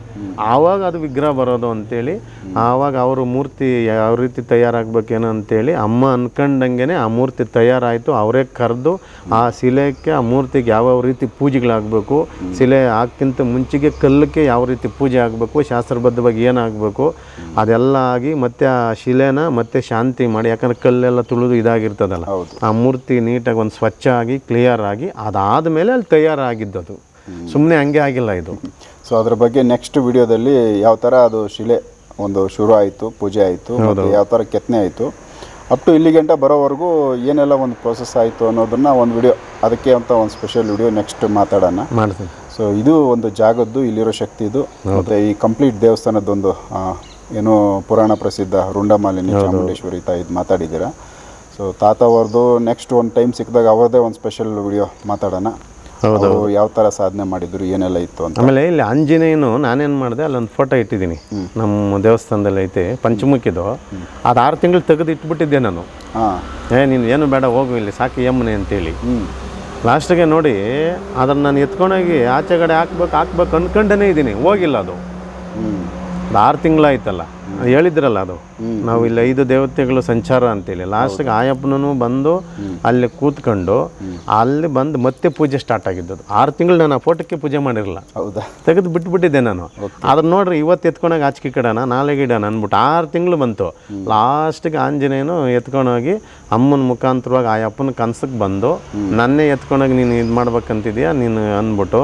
ಆವಾಗ ಅದು ವಿಗ್ರಹ ಬರೋದು ಅಂತೇಳಿ ಆವಾಗ ಅವರು ಮೂರ್ತಿ ಯಾವ ರೀತಿ ತಯಾರಾಗಬೇಕೇನೋ ಅಂತೇಳಿ ಅಮ್ಮ ಅನ್ಕೊಂಡಂಗೆ ಆ ಮೂರ್ತಿ ತಯಾರಾಯಿತು ಅವರೇ ಕರೆದು ಆ ಶಿಲೆಗೆ ಆ ಮೂರ್ತಿಗೆ ಯಾವ್ಯಾವ ರೀತಿ ಪೂಜೆಗಳಾಗಬೇಕು ಶಿಲೆ ಹಾಕ್ಕಿಂತ ಮುಂಚೆಗೆ ಕಲ್ಲಕ್ಕೆ ಯಾವ ರೀತಿ ಪೂಜೆ ಆಗಬೇಕು ಶಾಸ್ತ್ರಬದ್ಧವಾಗಿ ಏನಾಗಬೇಕು ಅದೆಲ್ಲ ಆಗಿ ಮತ್ತೆ ಆ ಶಿಲೆನ ಮತ್ತೆ ಶಾಂತಿ ಮಾಡಿ ಯಾಕಂದ್ರೆ ಕಲ್ಲೆಲ್ಲ ತುಳಿದು ಇದಾಗಿರ್ತದಲ್ಲ ಆ ಮೂರ್ತಿ ನೀಟಾಗಿ ಒಂದು ಸ್ವಚ್ಛ ಆಗಿ ಕ್ಲಿಯರ್ ಆಗಿ ಅದಾದಮೇಲೆ ಅಲ್ಲಿ ತಯಾರಾಗಿದ್ದದು. ಸುಮ್ಮನೆ ಹಂಗೆ ಆಗಿಲ್ಲ ಇದು. ಸೊ ಅದ್ರ ಬಗ್ಗೆ ನೆಕ್ಸ್ಟ್ ವಿಡಿಯೋದಲ್ಲಿ ಯಾವ ಥರ ಅದು ಶಿಲೆ ಒಂದು ಶುರು ಆಯಿತು ಪೂಜೆ ಆಯಿತು ಮತ್ತು ಯಾವ ಥರ ಕೆತ್ತನೆ ಆಯಿತು? ಅಪ್ ಟು ಇಲ್ಲಿ ಗಂಟ ಬರೋವರೆಗೂ ಏನೆಲ್ಲ ಒಂದು ಪ್ರೋಸೆಸ್ ಆಯಿತು ಅನ್ನೋದನ್ನ ಒಂದು ವಿಡಿಯೋ ಅದಕ್ಕೆ ಅಂತ ಒಂದು ಸ್ಪೆಷಲ್ ವಿಡಿಯೋ ನೆಕ್ಸ್ಟ್ ಮಾತಾಡೋಣ. ಮಾಡ್ತೀನಿ. ಸೊ ಇದು ಒಂದು ಜಾಗದ್ದು ಇಲ್ಲಿರೋ ಶಕ್ತಿದು ಮತ್ತು ಈ ಕಂಪ್ಲೀಟ್ ದೇವಸ್ಥಾನದೊಂದು ಏನೋ ಏನು ಪುರಾಣ ಪ್ರಸಿದ್ಧ ರುಂಡಮಾಲಿನಿ ಚಾಮುಂಡೇಶ್ವರಿ ತಾಯಿದು ಮಾತಾಡಿದ್ದೀರಾ. ಸೊ ತಾತ ಅವ್ರದ್ದು ನೆಕ್ಸ್ಟ್ ಒಂದು ಟೈಮ್ ಸಿಕ್ಕಿದಾಗ ಅವ್ರದ್ದೇ ಒಂದು ಸ್ಪೆಷಲ್ ವಿಡಿಯೋ ಮಾತಾಡೋಣ. ಹೌದು. ಯಾವ ಥರ ಸಾಧನೆ ಮಾಡಿದ್ರು ಏನೆಲ್ಲ ಇತ್ತು ಅಂತ. ಆಮೇಲೆ ಇಲ್ಲಿ ಆಂಜನೇಯನು ನಾನೇನು ಮಾಡಿದೆ ಅಲ್ಲೊಂದು ಫೋಟೋ ಇಟ್ಟಿದ್ದೀನಿ. ನಮ್ಮ ದೇವಸ್ಥಾನದಲ್ಲಿ ಐತೆ ಪಂಚಮುಖಿದು. ಅದು ಆರು ತಿಂಗಳು ತೆಗೆದು ಇಟ್ಬಿಟ್ಟಿದ್ದೆ ನಾನು. ಹಾಂ. ಏ ನೀನು ಏನು ಬೇಡ ಹೋಗು ಇಲ್ಲಿ ಸಾಕು ಯಮ್ಮನೆ ಅಂತೇಳಿ. ಹ್ಞೂ ಲಾಸ್ಟಿಗೆ ನೋಡಿ ಅದನ್ನು ನಾನು ಎತ್ಕೊಂಡೋಗಿ ಆಚೆ ಕಡೆ ಹಾಕ್ಬೇಕು ಹಾಕ್ಬೇಕು ಅಂದ್ಕೊಂಡೇ ಇದ್ದೀನಿ. ಹೋಗಿಲ್ಲ ಅದು. ಹ್ಞೂ ಅದು ಆರು ತಿಂಗಳಾಯ್ತಲ್ಲ. ಹೇಳಿದ್ರಲ್ಲ ಅದು. ನಾವು ಇಲ್ಲಿ ಐದು ದೇವತೆಗಳು ಸಂಚಾರ ಅಂತೇಳಿ. ಲಾಸ್ಟ್ಗೆ ಆಯಪ್ಪನೂ ಬಂದು ಅಲ್ಲಿ ಕೂತ್ಕೊಂಡು ಅಲ್ಲಿ ಬಂದು ಮತ್ತೆ ಪೂಜೆ ಸ್ಟಾರ್ಟ್ ಆಗಿದ್ದದು ಆರು ತಿಂಗಳು ನಾನು ಆ ಫೋಟೋಕ್ಕೆ ಪೂಜೆ ಮಾಡಿರಲಿಲ್ಲ. ಹೌದಾ? ತೆಗೆದು ಬಿಟ್ಬಿಟ್ಟಿದ್ದೆ ನಾನು. ಅದನ್ನ ನೋಡ್ರಿ ಇವತ್ತು ಎತ್ಕೊಂಡೋಗಿ ಆಚೆಗೆ ಇಡೋಣ ನಾಳೆಗೆ ಇಡೋಣ ಅಂದ್ಬಿಟ್ಟು ಆರು ತಿಂಗಳು ಬಂತು. ಲಾಸ್ಟಿಗೆ ಆಂಜನೇಯನು ಎತ್ಕೊಂಡೋಗಿ ಅಮ್ಮನ ಮುಖಾಂತರವಾಗಿ ಆಯಪ್ಪನ ಅಪ್ಪನ ಕನ್ಸಕ್ಕೆ ಬಂದು ನನ್ನೇ ಎತ್ಕೊಂಡೋಗಿ ನೀನು ಇದು ಮಾಡ್ಬೇಕಂತಿದ್ಯಾ ನೀನು ಅಂದ್ಬಿಟ್ಟು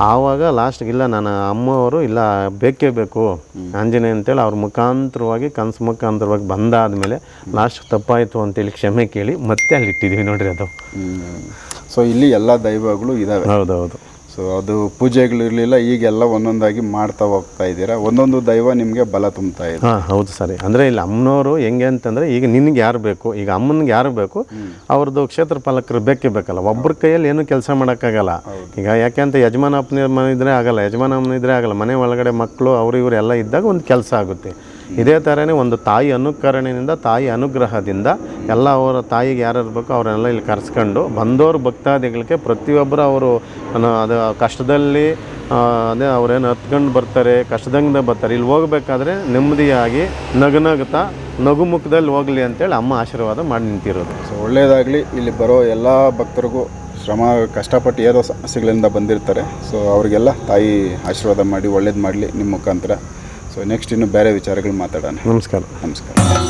ಆವಾಗ ಲಾಸ್ಟ್ಗೆ ಇಲ್ಲ ನಾನು ಅಮ್ಮವರು ಇಲ್ಲ ಬೇಕೇ ಬೇಕು. ಆಂಜನೇಯ ಅಂತೇಳಿ ಅವ್ರ ಮುಖಾಂತರವಾಗಿ ಕನಸು ಮುಖಾಂತರವಾಗಿ ಬಂದಾದಮೇಲೆ ಲಾಸ್ಟ್ ತಪ್ಪಾಯಿತು ಅಂತೇಳಿ ಕ್ಷಮೆ ಕೇಳಿ ಮತ್ತೆ ಅಲ್ಲಿ ಇಟ್ಟಿದ್ದೀವಿ ನೋಡ್ರಿ ಅದು. ಸೊ ಇಲ್ಲಿ ಎಲ್ಲ ದೈವಗಳು ಇದ್ದಾವೆ ಹೌದೌದು. ಸೊ ಅದು ಪೂಜೆಗಳಿರಲಿಲ್ಲ ಈಗೆಲ್ಲ ಒಂದೊಂದಾಗಿ ಮಾಡ್ತಾ ಹೋಗ್ತಾ ಇದ್ದೀರಾ? ಒಂದೊಂದು ದೈವ ನಿಮಗೆ ಬಲ ತುಂಬ್ತಾ ಇದೆ. ಹಾಂ ಹೌದು ಸರಿ. ಅಂದರೆ ಇಲ್ಲಿ ಅಮ್ಮನವರು ಹೆಂಗೆ ಅಂತಂದರೆ ಈಗ ನಿನಗೆ ಯಾರು ಬೇಕು ಈಗ ಅಮ್ಮನಿಗೆ ಯಾರು ಬೇಕು ಅವ್ರದ್ದು ಕ್ಷೇತ್ರ ಪಾಲಕರು ಬೇಕೇ ಬೇಕಲ್ಲ. ಒಬ್ಬರ ಕೈಯಲ್ಲಿ ಏನು ಕೆಲಸ ಮಾಡೋಕ್ಕಾಗಲ್ಲ. ಈಗ ಯಾಕೆಂತ ಯಜಮಾನ ಅಪ್ಪನ ಮನೆ ಇದ್ದರೆ ಆಗಲ್ಲ ಯಜಮಾನ ಅಮ್ಮನ ಇದ್ದರೆ ಆಗಲ್ಲ. ಮನೆ ಒಳಗಡೆ ಮಕ್ಕಳು ಅವರು ಇವರು ಎಲ್ಲ ಇದ್ದಾಗ ಒಂದು ಕೆಲಸ ಆಗುತ್ತೆ. ಇದೇ ಥರನೇ ಒಂದು ತಾಯಿ ಅನುಕರಣೆಯಿಂದ, ತಾಯಿ ಅನುಗ್ರಹದಿಂದ ಎಲ್ಲ ಅವರ ತಾಯಿಗೆ ಯಾರು ಬೇಕೋ ಅವರೆಲ್ಲ ಇಲ್ಲಿ ಕರೆಸ್ಕೊಂಡು ಬಂದವರು ಭಕ್ತಾದಿಗಳಿಗೆ ಪ್ರತಿಯೊಬ್ಬರು ಅವರು ಅದು ಕಷ್ಟದಲ್ಲಿ ಅದೇ ಅವ್ರೇನು ಹತ್ಕೊಂಡು ಬರ್ತಾರೆ ಕಷ್ಟದಂಗೆ ಬರ್ತಾರೆ. ಇಲ್ಲಿ ಹೋಗ್ಬೇಕಾದ್ರೆ ನೆಮ್ಮದಿಯಾಗಿ ನಗುನಗುತ್ತಾ ನಗು ಮುಖದಲ್ಲಿ ಹೋಗಲಿ ಅಂತೇಳಿ ಅಮ್ಮ ಆಶೀರ್ವಾದ ಮಾಡಿ ನಿಂತಿರೋದು. ಸೊ ಒಳ್ಳೆಯದಾಗಲಿ. ಇಲ್ಲಿ ಬರೋ ಎಲ್ಲ ಭಕ್ತರಿಗೂ ಶ್ರಮ, ಕಷ್ಟಪಟ್ಟು ಏನೋ ಸಮಸ್ಯೆಗಳಿಂದ ಬಂದಿರ್ತಾರೆ. ಸೊ ಅವರಿಗೆಲ್ಲ ತಾಯಿ ಆಶೀರ್ವಾದ ಮಾಡಿ, ಒಳ್ಳೇದು ಮಾಡಲಿ. ನಿಮ್ಮ ಮುಖಾಂತರ. ಸೊ ನೆಕ್ಸ್ಟ್ ಇನ್ನು ಬೇರೆ ವಿಚಾರಗಳು ಮಾತಾಡೋಣ. ನಮಸ್ಕಾರ. ನಮಸ್ಕಾರ.